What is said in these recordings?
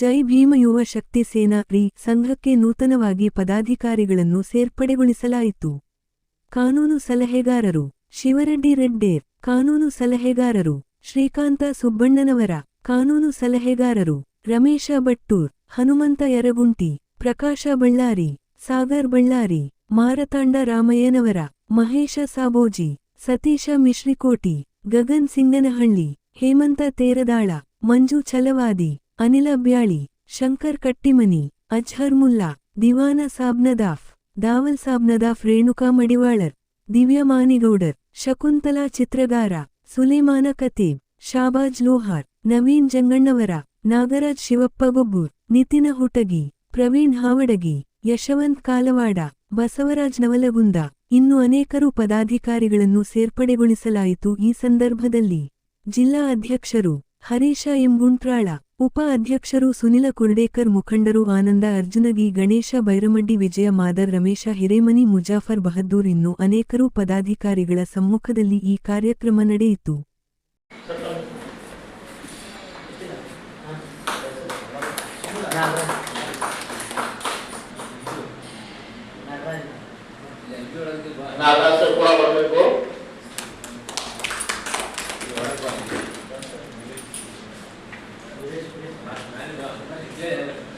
ಜೈ ಭೀಮ ಯುವ ಶಕ್ತಿ ಸೇನಾ ಪ್ರಿ ಸಂಘಕ್ಕೆ ನೂತನವಾಗಿ ಪದಾಧಿಕಾರಿಗಳನ್ನು ಸೇರ್ಪಡೆಗೊಳಿಸಲಾಯಿತು. ಕಾನೂನು ಸಲಹೆಗಾರರು ಶಿವರೆಡ್ಡಿ ರೆಡ್ಡೇರ್ ಕಾನೂನು ಸಲಹೆಗಾರರು ಶ್ರೀಕಾಂತ ಸುಬ್ಬಣ್ಣನವರ, ಕಾನೂನು ಸಲಹೆಗಾರರು ರಮೇಶ ಭಟ್ಟೂರ್, ಹನುಮಂತ ಯರಗುಂಟಿ, ಪ್ರಕಾಶ ಬಳ್ಳಾರಿ, ಸಾಗರ್ ಬಳ್ಳಾರಿ, ಮಾರತಾಂಡ ರಾಮಯ್ಯನವರ, ಮಹೇಶ ಸಾಬೋಜಿ, ಸತೀಶ ಮಿಶ್ರಿಕೋಟಿ, ಗಗನ್ ಸಿಂಗನಹಳ್ಳಿ, ಹೇಮಂತ ತೇರದಾಳ, ಮಂಜು ಛಲವಾದಿ ಅನಿಲ ಬ್ಯಾಳಿ, ಶಂಕರ್ ಕಟ್ಟಿಮನಿ, ಅಜ್ಹರ್ ಮುಲ್ಲಾ, ದಿವಾನ ಸಾಬ್ನದಾಫ್, ದಾವಲ್ ಸಾಬ್ನದಾಫ್, ರೇಣುಕಾ ಮಡಿವಾಳರ್, ದಿವ್ಯ ಮಾನಿಗೌಡರ್, ಶಕುಂತಲಾ ಚಿತ್ರಗಾರ, ಸುಲೇಮಾನ ಕತೀಬ್ ಶಾಬಾಜ್ ಲೋಹಾರ್, ನವೀನ್ ಜಂಗಣ್ಣವರ, ನಾಗರಾಜ್ ಶಿವಪ್ಪ ಗೊಬ್ಬೂರ್, ನಿತಿನ ಹುಟಗಿ, ಪ್ರವೀಣ್ ಹಾವಡಗಿ, ಯಶವಂತ್ ಕಾಲವಾಡ, ಬಸವರಾಜ್ ನವಲಗುಂದ. ಇನ್ನು ಅನೇಕರು ಪದಾಧಿಕಾರಿಗಳನ್ನು ಸೇರ್ಪಡೆಗೊಳಿಸಲಾಯಿತು ಈ ಸಂದರ್ಭದಲ್ಲಿ. ಜಿಲ್ಲಾ ಅಧ್ಯಕ್ಷರು ಹರೀಶ ಎಂ ಗುಂಟ್ರಾಳ ಉಪ ಅಧ್ಯಕ್ಷರು ಸುನಿಲ ಕುರ್ಡೇಕರ್ ಮುಖಂಡರು ಆನಂದ ಅರ್ಜುನಗಿ ಗಣೇಶ, ಬೈರಮಡ್ಡಿ ವಿಜಯ, ಮಾದರ್ ರಮೇಶ, ಹಿರೇಮನಿ, ಮುಜಾಫರ್ ಬಹದ್ದೂರ್ ಇನ್ನು ಅನೇಕರು ಪದಾಧಿಕಾರಿಗಳ ಸಮ್ಮುಖದಲ್ಲಿ ಈ ಕಾರ್ಯಕ್ರಮ ನಡೆಯಿತು.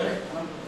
correct?